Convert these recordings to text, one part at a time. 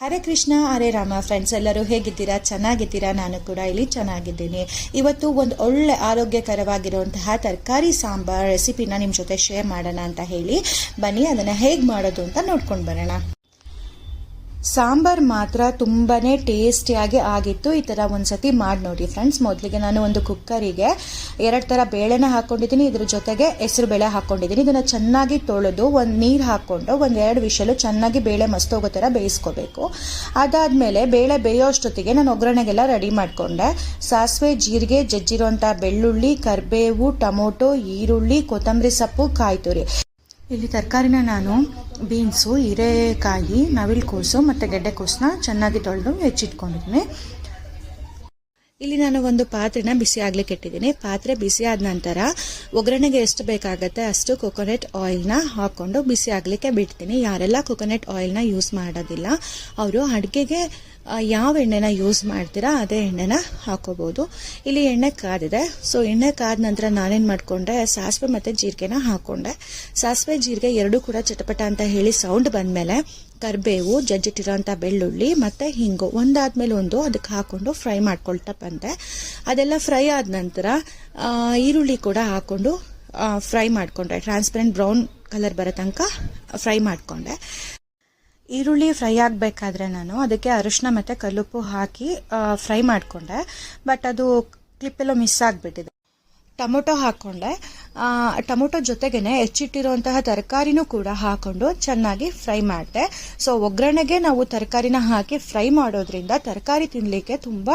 ಹರೇ Krishna, Hare Rama. Friends ಎಲ್ಲರೂ ಹೇಗಿದ್ದೀರಾ? ಚೆನ್ನಾಗಿದ್ದೀರಾ? ನಾನು ಕೂಡ ಇಲ್ಲಿ ಚೆನ್ನಾಗಿದ್ದೀನಿ. ಇವತ್ತು ಒಂದು ಒಳ್ಳೆ ಆರೋಗ್ಯಕರವಾಗಿರುವಂತಹ ತರಕಾರಿ ಸಾಂಬಾರ್ ರೆಸಿಪಿನ ನಿಮ್ಮ ಜೊತೆ ಶೇರ್ ಮಾಡೋಣ ಅಂತ ಹೇಳಿ. ಬನ್ನಿ, ಅದನ್ನು ಹೇಗೆ ಮಾಡೋದು ಅಂತ ನೋಡ್ಕೊಂಡು ಬರೋಣ. ಸಾಂಬಾರ್ ಮಾತ್ರ ತುಂಬಾ ಟೇಸ್ಟಿಯಾಗಿ ಆಗಿತ್ತು. ಈ ಥರ ಒಂದ್ಸತಿ ಮಾಡಿ ನೋಡಿ ಫ್ರೆಂಡ್ಸ್. ಮೊದಲಿಗೆ ನಾನು ಒಂದು ಕುಕ್ಕರಿಗೆ ಎರಡು ಥರ ಬೇಳೆನ ಹಾಕ್ಕೊಂಡಿದ್ದೀನಿ ಇದ್ರ ಜೊತೆಗೆ ಹೆಸರು ಬೇಳೆ ಹಾಕ್ಕೊಂಡಿದ್ದೀನಿ ಇದನ್ನು ಚೆನ್ನಾಗಿ ತೊಳೆದು ಒಂದು ನೀರು ಹಾಕ್ಕೊಂಡು ಒಂದು ಎರಡು ವಿಷಲು ಚೆನ್ನಾಗಿ ಬೇಳೆ ಮಸ್ತೋಗೋ ಥರ ಬೇಯಿಸ್ಕೋಬೇಕು. ಅದಾದಮೇಲೆ ಬೇಳೆ ಬೇಯೋಷ್ಟೊತ್ತಿಗೆ ನಾನು ಒಗ್ಗರಣೆಗೆಲ್ಲ ರೆಡಿ ಮಾಡಿಕೊಂಡೆ. ಸಾಸಿವೆ, ಜೀರಿಗೆ ಜಜ್ಜಿರುವಂಥ ಬೆಳ್ಳುಳ್ಳಿ, ಕರಿಬೇವು, ಟೊಮೊಟೊ, ಈರುಳ್ಳಿ, ಕೊತ್ತಂಬರಿ ಸೊಪ್ಪು ಕಾಯಿ ತುರಿ ಇಲ್ಲಿ ತರಕಾರಿನ ನಾನು ಬೀನ್ಸು ಹೀರೆಕಾಯಿ ನವಿಲುಕೋಸು ಮತ್ತು ಗೆಡ್ಡೆಕೋಸನ್ನ ಚೆನ್ನಾಗಿ ತೊಳೆದು ಹೆಚ್ಚಿಟ್ಕೊಂಡಿದ್ದೀನಿ. ಇಲ್ಲಿ ನಾನು ಒಂದು ಪಾತ್ರೆನ ಬಿಸಿ ಆಗ್ಲಿಕ್ಕೆ ಇಟ್ಟಿದ್ದೀನಿ. ಪಾತ್ರೆ ಬಿಸಿ ಆದ ನಂತರ ಒಗ್ಗರಣೆಗೆ ಎಷ್ಟು ಬೇಕಾಗತ್ತೆ ಅಷ್ಟು ಕೊಕೊನೆಟ್ ಆಯಿಲ್ನ ಹಾಕ್ಕೊಂಡು ಬಿಸಿ ಆಗ್ಲಿಕ್ಕೆ ಬಿಡ್ತೀನಿ. ಯಾರೆಲ್ಲ ಕೊಕೊನೆಟ್ ಆಯಿಲ್ನ ಯೂಸ್ ಮಾಡೋದಿಲ್ಲ, ಅವರು ಅಡುಗೆಗೆ ಯಾವ ಎಣ್ಣೆನ ಯೂಸ್ ಮಾಡ್ತೀರಾ ಅದೇ ಎಣ್ಣೆನ ಹಾಕೋಬಹುದು ಇಲ್ಲಿ ಎಣ್ಣೆ ಕಾದಿದೆ. ಸೊ ಎಣ್ಣೆ ಕಾದ ನಂತರ ನಾನೇನು ಮಾಡಿಕೊಂಡೆ, ಸಾಸಿವೆ ಮತ್ತು ಜೀರಿಗೆನ ಹಾಕ್ಕೊಂಡೆ ಸಾಸಿವೆ, ಜೀರಿಗೆ ಎರಡೂ ಕೂಡ ಚಟಪಟ ಅಂತ ಹೇಳಿ ಸೌಂಡ್ ಬಂದಮೇಲೆ ಕರಿಬೇವು ಜಜ್ಜಿಟ್ಟಿರೋಂಥ ಬೆಳ್ಳುಳ್ಳಿ ಮತ್ತು ಹಿಂಗು. ಒಂದಾದ್ಮೇಲೆ ಒಂದು ಅದಕ್ಕೆ ಹಾಕೊಂಡು ಫ್ರೈ ಮಾಡ್ಕೊಳ್ತಾ ಬಂದೆ. ಅದೆಲ್ಲ ಫ್ರೈ ಆದ ನಂತರ ಈರುಳ್ಳಿ ಕೂಡ ಹಾಕ್ಕೊಂಡು ಫ್ರೈ ಮಾಡಿಕೊಂಡೆ. ಟ್ರಾನ್ಸ್ಪರೆಂಟ್ ಬ್ರೌನ್ ಕಲರ್ ಬರೋ ತನಕ ಫ್ರೈ ಮಾಡಿಕೊಂಡೆ. ಈರುಳ್ಳಿ ಫ್ರೈ ಆಗಬೇಕಾದ್ರೆ ನಾನು ಅದಕ್ಕೆ ಅರಿಶಿನ ಮತ್ತು ಕಲ್ಲುಪ್ಪು ಹಾಕಿ ಫ್ರೈ ಮಾಡಿಕೊಂಡೆ. ಬಟ್ ಅದು ಕ್ಲಿಪ್ಪೆಲ್ಲೋ ಮಿಸ್ ಆಗಿಬಿಟ್ಟಿದೆ. ಟೊಮೊಟೊ ಹಾಕ್ಕೊಂಡೆ ಟೊಮೊಟೊ ಜೊತೆಗೇನೆ ಹೆಚ್ಚಿಟ್ಟಿರುವಂತಹ ತರಕಾರಿನೂ ಕೂಡ ಹಾಕೊಂಡು ಚೆನ್ನಾಗಿ ಫ್ರೈ ಮಾಡಿದೆ ಸೊ ಒಗ್ಗರಣೆಗೆ ನಾವು ತರಕಾರಿನ ಹಾಕಿ ಫ್ರೈ ಮಾಡೋದ್ರಿಂದ ತರಕಾರಿ ತಿನ್ನಲಿಕ್ಕೆ ತುಂಬ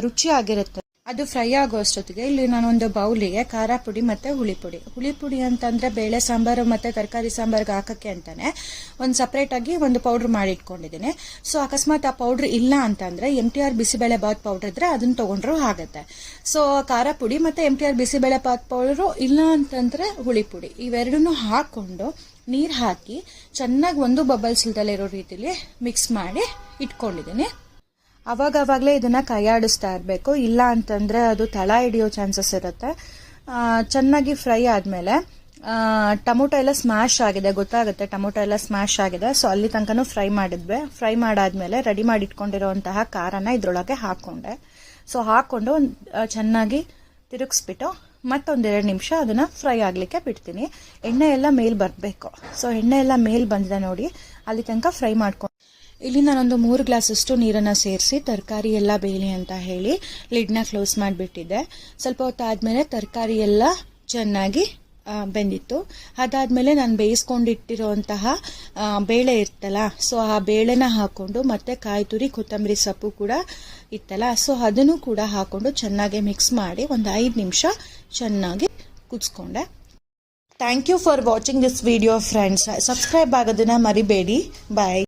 ರುಚಿಯಾಗಿರುತ್ತೆ. ಅದು ಫ್ರೈ ಆಗೋ ಅಷ್ಟೊತ್ತಿಗೆ. ಇಲ್ಲಿ ನಾನೊಂದು ಬೌಲಿಗೆ ಖಾರ ಪುಡಿ ಮತ್ತು ಹುಳಿ ಪುಡಿ. ಹುಳಿ ಪುಡಿ ಅಂತಂದರೆ ಬೇಳೆ ಸಾಂಬಾರು ಮತ್ತು ತರಕಾರಿ ಸಾಂಬಾರ್ಗೆ ಹಾಕೋಕ್ಕೆ ಅಂತಾನೆ ಒಂದು ಸಪ್ರೇಟಾಗಿ ಒಂದು ಪೌಡ್ರ್ ಮಾಡಿ ಇಟ್ಕೊಂಡಿದ್ದೀನಿ. ಸೊ ಅಕಸ್ಮಾತ್ ಆ ಪೌಡ್ರ್ ಇಲ್ಲ ಅಂತಂದರೆ M T R bisi bele bath powder ಇದ್ರೆ ಅದನ್ನ ತೊಗೊಂಡ್ರೂ ಆಗುತ್ತೆ. ಸೊ ಖಾರ ಪುಡಿ ಮತ್ತು M T R bisi bele bath powder ಇಲ್ಲ ಅಂತಂದರೆ ಹುಳಿ ಪುಡಿ. ಇವೆರಡನ್ನೂ ಹಾಕ್ಕೊಂಡು ನೀರು ಹಾಕಿ ಚೆನ್ನಾಗಿ ಒಂದು ಬಬಲ್ಸ್ ಇಲ್ದಲ್ಲಿರೋ ರೀತಿಲಿ ಮಿಕ್ಸ್ ಮಾಡಿ ಇಟ್ಕೊಂಡಿದ್ದೀನಿ. ಅವಾಗ ಇದನ್ನು ಕೈಯಾಡಿಸ್ತಾ ಇರಬೇಕು. ಇಲ್ಲ ಅಂತಂದ್ರೆ ಅದು ತಳ ಹಿಡಿಯೋ ಚಾನ್ಸಸ್ ಇರುತ್ತೆ. ಚೆನ್ನಾಗಿ ಫ್ರೈ ಆದಮೇಲೆ ಟೊಮೊಟೊ ಎಲ್ಲ ಸ್ಮ್ಯಾಶ್ ಆಗಿದೆ. ಗೊತ್ತಾಗುತ್ತೆ ಟೊಮೊಟೊ ಎಲ್ಲ ಸ್ಮ್ಯಾಶ್ ಆಗಿದೆ. ಸೊ ಅಲ್ಲಿ ತನಕನೂ ಫ್ರೈ ಮಾಡಿದ್ವಿ. ಫ್ರೈ ಮಾಡಾದ್ಮೇಲೆ ರೆಡಿ ಮಾಡಿ ಇಟ್ಕೊಂಡಿರೋವಂತಹ ಖಾರನ ಇದ್ರೊಳಗೆ ಹಾಕ್ಕೊಂಡೆ ಸೊ ಹಾಕ್ಕೊಂಡು ಚೆನ್ನಾಗಿ ತಿರುಗಿಸ್ಬಿಟ್ಟು ಮತ್ತೊಂದೆರಡು ನಿಮಿಷ ಅದನ್ನ ಫ್ರೈ ಆಗಲಿಕ್ಕೆ ಬಿಡ್ತೀನಿ. ಎಣ್ಣೆ ಎಲ್ಲ ಮೇಲ್ ಬರಬೇಕು. ಸೊ ಎಣ್ಣೆ ಎಲ್ಲ ಮೇಲ್ ಬಂದಿದೆ ನೋಡಿ. ಅಲ್ಲಿ ತನಕ ಫ್ರೈ ಮಾಡ್ಕೊಂಡು ಇಲ್ಲಿ ನಾನೊಂದು ಮೂರು ಗ್ಲಾಸಷ್ಟು ನೀರನ್ನು ಸೇರಿಸಿ ತರಕಾರಿ ಎಲ್ಲ ಬೇಯಲಿ ಅಂತ ಹೇಳಿ ಲಿಡ್ನ ಕ್ಲೋಸ್ ಮಾಡಿಬಿಟ್ಟಿದ್ದೆ. ಸ್ವಲ್ಪ ಹೊತ್ತಾದಮೇಲೆ ತರಕಾರಿ ಎಲ್ಲ ಚೆನ್ನಾಗಿ ಬೆಂದಿತ್ತು. ಅದಾದಮೇಲೆ ನಾನು ಬೇಯಿಸ್ಕೊಂಡಿಟ್ಟಿರುವಂತಹ ಬೇಳೆ ಇರ್ತಲ್ಲ, ಸೊ ಆ ಬೇಳೆನ ಹಾಕ್ಕೊಂಡು ಮತ್ತೆ ಕಾಯಿ ತುರಿ ಕೊತ್ತಂಬರಿ ಸೊಪ್ಪು ಕೂಡ ಇತ್ತಲ್ಲ, ಸೊ ಅದನ್ನು ಕೂಡ ಹಾಕೊಂಡು ಚೆನ್ನಾಗಿ ಮಿಕ್ಸ್ ಮಾಡಿ ಒಂದು ಐದು ನಿಮಿಷ ಚೆನ್ನಾಗಿ ಕುದಿಸ್ಕೊಂಡೆ. Thank you for watching this video friends subscribe ಆಗೋದನ್ನು ಮರಿಬೇಡಿ. ಬಾಯ್